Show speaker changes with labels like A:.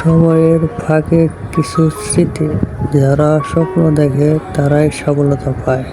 A: সময়ের ফাঁকে কিছু স্মৃতি যারা স্বপ্ন দেখে তারাই সফলতা পায়।